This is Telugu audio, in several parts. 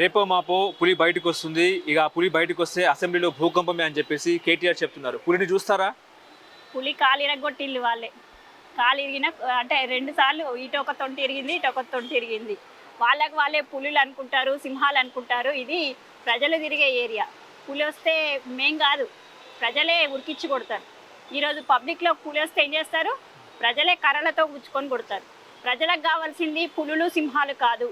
రేపో మాపో పులి బయటకు వస్తుంది. ఇక ఆ పులి బయటకు వస్తే అసెంబ్లీలో భూకంపమే అని చెప్పేసి కేటీఆర్ చెప్తున్నారు. పులిని చూస్తారా? పులి కాలు ఇరగొట్టిల్లు వాళ్ళే. కాలు ఇరిగిన అంటే రెండు సార్లు ఇటు ఒక తొంటి ఇరిగింది ఇటు ఒక తొంటి ఇరిగింది. వాళ్ళకి వాళ్ళే పులులు అనుకుంటారు సింహాలు అనుకుంటారు. ఇది ప్రజలు తిరిగే ఏరియా. పులి వస్తే మేం కాదు ప్రజలే ఉరికిచ్చి కొడతారు. ఈరోజు పబ్లిక్లో పులి వస్తే ఏం చేస్తారు? ప్రజలే కర్రలతో గుచ్చుకొని కొడతారు. ప్రజలకు కావాల్సింది పులులు సింహాలు కాదు.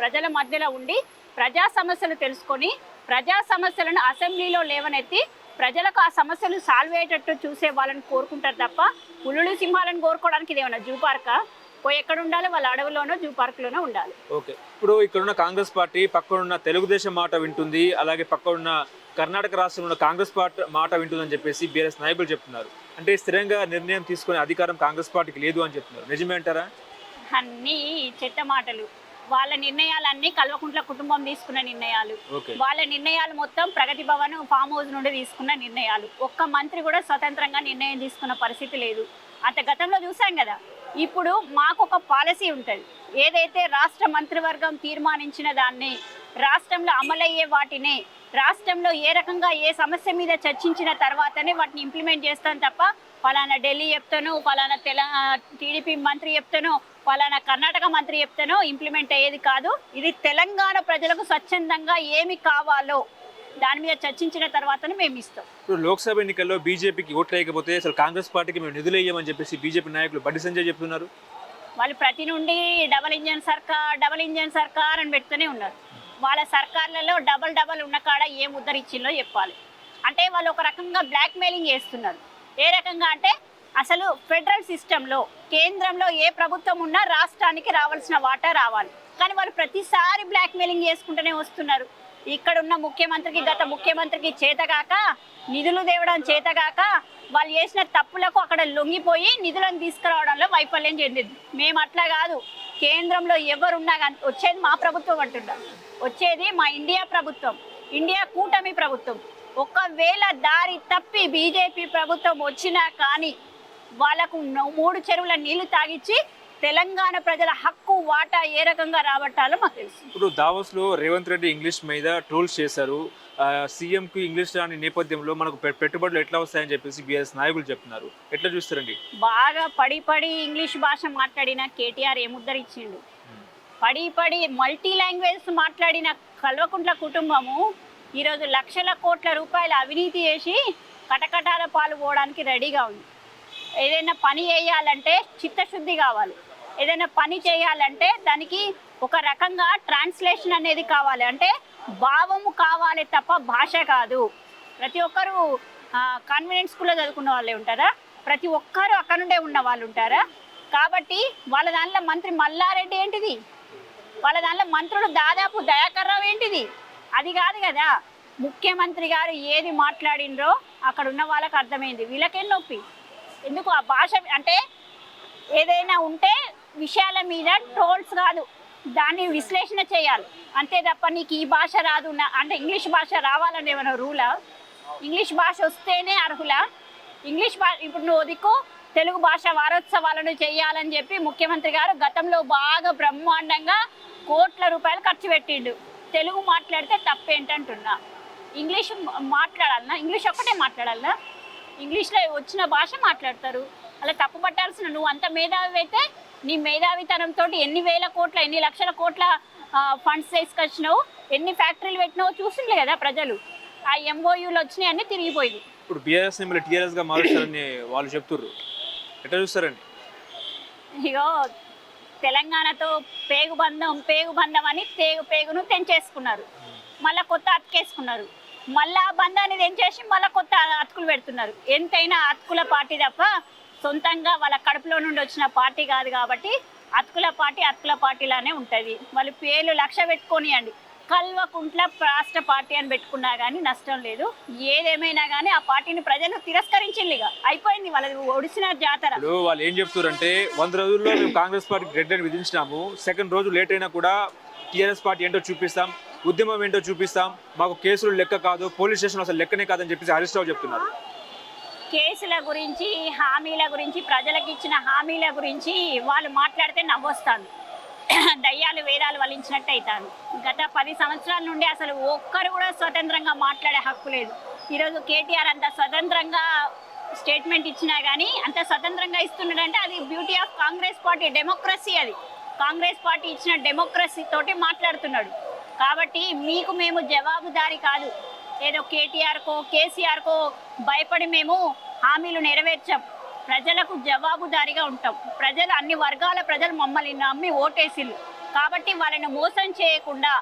ప్రజల మధ్యలో ఉండి ప్రజా సమస్యలు తెలుసుకొని ప్రజా సమస్యలను అసెంబ్లీలో లేవనెత్తి ప్రజలకు ఆ సమస్యలు సాల్వ్ అయ్యేటట్టు చూసే వాళ్ళని కోరుకుంటారు తప్ప పులులు సింహాలను కోరుకోవడానికి ఇది ఏమన్నా జూ పార్కా పోయి ఎక్కడ ఉండాలి వాళ్ళ అడవిలోనో జూ పార్కులోనో ఉండాలి. ఓకే. ఇప్పుడు ఇక్కడున్న కాంగ్రెస్ పార్టీ పక్కనున్న తెలుగుదేశం మాట వింటుంది అలాగే పక్కనున్న కర్ణాటక రాష్ట్రంలో ఉన్న కాంగ్రెస్ పార్టీ మాట వింటుందని చెప్పేసి బీఆర్ఎస్ నాయకులు చెప్తున్నారు. అంటే స్థిరంగా నిర్ణయం తీసుకునే అధికారం కాంగ్రెస్ పార్టీకి లేదు అని చెప్తున్నారు. నిజమే అంటారా? అన్నీ చెత్త మాటలు. వాళ్ళ నిర్ణయాలన్నీ కల్వకుంట్ల కుటుంబం తీసుకున్న నిర్ణయాలు. వాళ్ళ నిర్ణయాలు మొత్తం ప్రగతి భవన్ ఫామ్ హౌస్ నుండి తీసుకున్న నిర్ణయాలు. ఒక్క మంత్రి కూడా స్వతంత్రంగా నిర్ణయం తీసుకున్న పరిస్థితి లేదు. అంత గతంలో చూసాం కదా. ఇప్పుడు మాకు ఒక పాలసీ ఉంటుంది. ఏదైతే రాష్ట్ర మంత్రివర్గం తీర్మానించిన దాన్ని రాష్ట్రంలో అమలయ్యే వాటిని రాష్ట్రంలో ఏ రకంగా ఏ సమస్య మీద చర్చించిన తర్వాతనే వాటిని ఇంప్లిమెంట్ చేస్తాం తప్ప ఫలానా ఢిల్లీ చెప్తాను ఫలానా తెల టీడీపీ మంత్రి చెప్తాను ఫలానా కర్ణాటక మంత్రి చెప్తానో ఇంప్లిమెంట్ అయ్యేది కాదు. ఇది తెలంగాణ ప్రజలకు స్వచ్ఛందంగా ఏమి కావాలో దాని మీద చర్చించిన తర్వాతనే మేము ఇస్తాం. ఇప్పుడు లోక్సభ ఎన్నికల్లో బీజేపీకి ఓట్లు వేయకపోతే అసలు కాంగ్రెస్ పార్టీకి మేము నిధులు వేయమని చెప్పేసి బీజేపీ నాయకులు బండి సంజయ్ చెప్తున్నారు. వాళ్ళు ప్రతి నుండి డబల్ ఇంజన్ సర్కార్ డబల్ ఇంజన్ సర్కార్ అని పెడుతూనే ఉన్నారు. వాళ్ళ సర్కార్లలో డబల్ డబల్ ఉన్న కాడ ఏం ఉద్ధరించిందో చెప్పాలి. అంటే వాళ్ళు ఒక రకంగా బ్లాక్ మెయిలింగ్ చేస్తున్నారు. ఏ రకంగా అంటే అసలు ఫెడరల్ సిస్టంలో కేంద్రంలో ఏ ప్రభుత్వం ఉన్నా రాష్ట్రానికి రావాల్సిన వాటా రావాలి. కానీ వాళ్ళు ప్రతిసారి బ్లాక్ మెయిలింగ్ చేసుకుంటూనే వస్తున్నారు. ఇక్కడ ఉన్న ముఖ్యమంత్రికి గత ముఖ్యమంత్రికి చేతగాక నిధులు తేవడం చేతగాక వాళ్ళు చేసిన తప్పులకు అక్కడ లొంగిపోయి నిధులను తీసుకురావడంలో వైఫల్యం చెందింది. మేము అట్లా కాదు. కేంద్రంలో ఎవరున్నా కానీ వచ్చేది మా ప్రభుత్వం అంటున్నాం. వచ్చేది మా ఇండియా ప్రభుత్వం. ఇండియా కూటమి ప్రభుత్వం. ఒకవేళ దారి తప్పి బీజేపీ ప్రభుత్వం వచ్చినా కానీ వాళ్ళకు మూడు చెరువుల నీళ్ళు తాగిచ్చి తెలంగాణ ప్రజల హక్కు వాటా ఏ రకంగా రాబట్టాలో మాకు తెలుసు. ఇప్పుడు దావోస్లో రేవంత్ రెడ్డి ఇంగ్లీష్ మీద ట్రోల్స్ చేశారు. సీఎం కు ఇంగ్లీష్ రాని నేపథ్యంలో మనకు పెట్టుబడులు ఎట్లా వస్తాయని చెప్పేసి బీఆర్ఎస్ నాయకులు చెప్తున్నారు. ఎట్లా చూస్తారండి? బాగా పడి పడి ఇంగ్లీష్ భాష మాట్లాడిన కేటీఆర్ ఏముద్దరిచ్చిండు? పడి పడి మల్టీ లాంగ్వేజ్ మాట్లాడిన కల్వకుంట్ల కుటుంబము ఈరోజు లక్షల కోట్ల రూపాయల అవినీతి చేసి కటకటాల పాలు పోవడానికి రెడీగా ఉంది. ఏదైనా పని చేయాలంటే చిత్తశుద్ధి కావాలి. ఏదైనా పని చేయాలంటే దానికి ఒక రకంగా ట్రాన్స్లేషన్ అనేది కావాలి. అంటే భావము కావాలి తప్ప భాష కాదు. ప్రతి ఒక్కరు కాన్వెంట్ స్కూల్లో చదువుకున్న వాళ్ళే ఉంటారా? ప్రతి ఒక్కరు అక్కడ నుండే ఉన్న వాళ్ళు ఉంటారా? కాబట్టి వాళ్ళ దాంట్లో మంత్రి మల్లారెడ్డి ఏంటిది? వాళ్ళ దాంట్లో మంత్రులు దాదాపు దయాకర్ రావు ఏంటిది? అది కాదు కదా. ముఖ్యమంత్రి గారు ఏది మాట్లాడినరో అక్కడ ఉన్న వాళ్ళకి అర్థమైంది. వీళ్ళకేం నొప్పి? ఎందుకు ఆ భాష అంటే ఏదైనా ఉంటే విషయాల మీద ట్రోల్స్ కాదు. దాన్ని విశ్లేషణ చేయాలి. అంతే తప్ప నీకు ఈ భాష రాదు అంటే ఇంగ్లీష్ భాష రావాలని ఏమైనా రూలా? ఇంగ్లీష్ భాష వస్తేనే అర్హులా? ఇంగ్లీష్ భాష ఇప్పుడు నువ్వు దిక్కు తెలుగు భాష వారోత్సవాలను చేయాలని చెప్పి ముఖ్యమంత్రి గారు గతంలో బాగా బ్రహ్మాండంగా కోట్ల రూపాయలు ఖర్చు పెట్టిండు. తెలుగు మాట్లాడితే తప్పేంటంటున్నా? ఇంగ్లీష్ మాట్లాడాలన్నా ఇంగ్లీష్ ఒక్కటే మాట్లాడాలన్నా ఇంగ్లీష్లో వచ్చిన భాష మాట్లాడతారు. అలా తప్పు పట్టాల్సిన నువ్వు అంత మేధావి అయితే నీ మేధావితనంతో ఎన్ని వేల కోట్ల ఎన్ని లక్షల కోట్ల ఫండ్స్ తీసుకొచ్చినావు ఎన్ని ఫ్యాక్టరీలు పెట్టినావు చూసిండ్లే కదా ప్రజలు. ఆ ఎంఓయూలు వచ్చినాయి అన్నీ తిరిగిపోయింది ఇప్పుడు బీఆర్ఎస్ మిమ్మల్ని టీఆర్ఎస్గా మారుస్తారని వాళ్ళు చెప్తుర్రు. ఎట్లా చూస్తారండి? ఇగో తెలంగాణతో పేగు బంధం పేగు బంధం అని పేగు పేగును తెంచేసుకున్నారు. మళ్ళా కొత్త అతికేసుకున్నారు. మళ్ళా ఆ బంధాన్ని తెంచేసి మళ్ళీ కొత్త అతుకులు పెడుతున్నారు? ఎంతైనా అతుకుల పార్టీ తప్ప సొంతంగా వాళ్ళ కడుపులో నుండి వచ్చిన పార్టీ కాదు కాబట్టి అతుకుల పార్టీ అతుకుల పార్టీలానే ఉంటుంది. వాళ్ళు పేర్లు లక్ష్య పెట్టుకొనియండి. కల్వకుంట్ల రాష్ట్ర పార్టీ అని పెట్టుకున్నా కానీ నష్టం లేదు. ఏదేమైనా కానీ ఆ పార్టీని ప్రజలు తిరస్కరించింది ఇక అయిపోయింది వాళ్ళది ఒడిసిన జాతర. వాళ్ళు ఏం చెప్తారంటే వంద రోజుల్లో మేము కాంగ్రెస్ పార్టీ రెడ్ అని విధించినాము. సెకండ్ రోజు లేట్ అయినా కూడా టీఆర్ఎస్ పార్టీ ఏంటో చూపిస్తాం ఉద్యమం ఏంటో చూపిస్తాం. మాకు కేసులు లెక్క కాదు పోలీస్ స్టేషన్ అసలు లెక్కనే కాదని చెప్పేసి హరీష్ రావు చెప్తున్నారు. కేసుల గురించి హామీల గురించి ప్రజలకు ఇచ్చిన హామీల గురించి వాళ్ళు మాట్లాడితే నవ్వొస్తాను దయ్యాలు వేదాలు వలించినట్టు అవుతాను గత పది సంవత్సరాల నుండి అసలు ఒక్కరు కూడా స్వతంత్రంగా మాట్లాడే హక్కు లేదు. ఈరోజు కేటీఆర్ అంత స్వతంత్రంగా స్టేట్మెంట్ ఇచ్చినా కానీ అంత స్వతంత్రంగా ఇస్తున్నాడంటే అది beauty of Congress party democracy అది. కాంగ్రెస్ పార్టీ ఇచ్చిన డెమోక్రసీ తోటి మాట్లాడుతున్నాడు. కాబట్టి మీకు మేము జవాబుదారీ కాదు. ఏదో కేటీఆర్కో కేసీఆర్కో భయపడి మేము హామీలు నెరవేర్చాం. ప్రజలకు జవాబుదారీగా ఉంటాం. ప్రజలు అన్ని వర్గాల ప్రజలు మమ్మల్ని నమ్మి ఓటేసిల్లు కాబట్టి వాళ్ళని మోసం చేయకుండా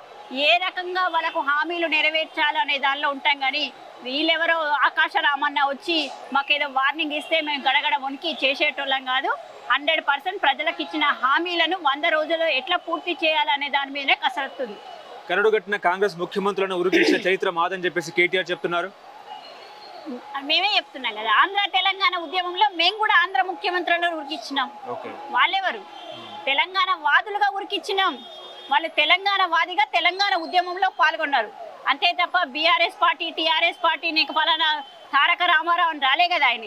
ఏ రకంగా వాళ్ళకు హామీలు నెరవేర్చాలనే దానిలో ఉంటాం కానీ వీళ్ళెవరో ఆకాశ రామన్న వచ్చి మాకేదో వార్నింగ్ ఇస్తే మేము గడగడ వణికి చేసేటోళ్ళం కాదు. హండ్రెడ్ పర్సెంట్ ప్రజలకు ఇచ్చిన హామీలను వంద రోజుల్లో ఎట్లా పూర్తి చేయాలనే దాని మీదనే కసరత్తుంది. కరడు కట్టిన కాంగ్రెస్ ముఖ్యమంత్రులను ఉరికించిన చరిత్ర మాదని చెప్పేసి కేటీఆర్ చెప్తున్నారు. మేమే చెప్తున్నాం కదా ఆంధ్ర తెలంగాణ ఉద్యమంలో మేము కూడా ఆంధ్ర ముఖ్యమంత్రులను ఉరికిచ్చినాం. వాళ్ళెవరు? తెలంగాణ వాదులుగా ఉరికిచ్చినాం. వాళ్ళు తెలంగాణ వాదిగా తెలంగాణ ఉద్యమంలో పాల్గొన్నారు. అంతే తప్ప బీఆర్ఎస్ పార్టీ టీఆర్ఎస్ పార్టీ నీకు ఫలానా తారక రామారావు అని రాలే కదా ఆయన.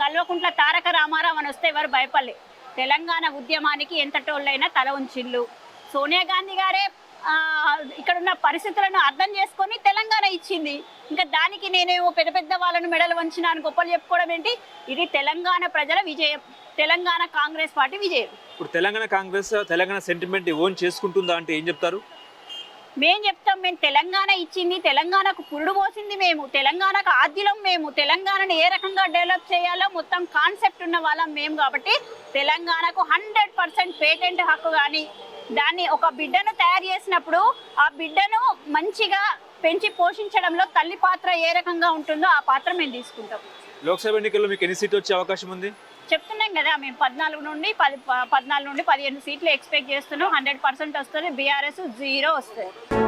కల్వకుంట్ల తారక రామారావు అని వస్తే ఎవరు భయపడలే. తెలంగాణ ఉద్యమానికి ఎంతటోళ్ళైనా తల ఉంచిళ్ళు. సోనియా గాంధీ గారే ఇక్కడ ఉన్న పరిస్థితులను అర్థం చేసుకొని తెలంగాణ ఇచ్చింది. ఇంకా దానికి నేనేమో పెద్ద పెద్ద వాళ్ళను మెడలు వంచిన అని గొప్పలు చెప్పుకోవడం ఏంటి? ఇది తెలంగాణ ప్రజల విజయం. తెలంగాణ కాంగ్రెస్ పార్టీ విజయం. ఇప్పుడు తెలంగాణ కాంగ్రెస్ తెలంగాణ సెంటిమెంట్ ఓన్ చేసుకుంటుందా అంటే ఏం చెప్తారు? మేం చెప్తాం మేము తెలంగాణ ఇచ్చింది తెలంగాణకు పురుడు పోసింది మేము తెలంగాణకు ఆద్యులం మేము తెలంగాణను ఏ రకంగా డెవలప్ చేయాలో మొత్తం కాన్సెప్ట్ ఉన్న వాళ్ళం మేము కాబట్టి తెలంగాణకు హండ్రెడ్ పర్సెంట్ పేటెంట్ హక్కు కానీ దాన్ని ఒక బిడ్డను తయారు చేసినప్పుడు ఆ బిడ్డను మంచిగా పెంచి పోషించడంలో తల్లి పాత్ర ఏ రకంగా ఉంటుందో ఆ పాత్ర మేము తీసుకుంటాం. లోక్సభ ఎన్నికల్లో మీకు ఎన్ని సీట్లు వచ్చే అవకాశం ఉంది? చెప్తున్నాం కదా మేము పద్నాలుగు నుండి పది పద్నాలుగు నుండి పదిహేను సీట్లు ఎక్స్పెక్ట్ చేస్తున్నాం. హండ్రెడ్ పర్సెంట్ వస్తుంది. బీఆర్ఎస్ జీరో వస్తుంది.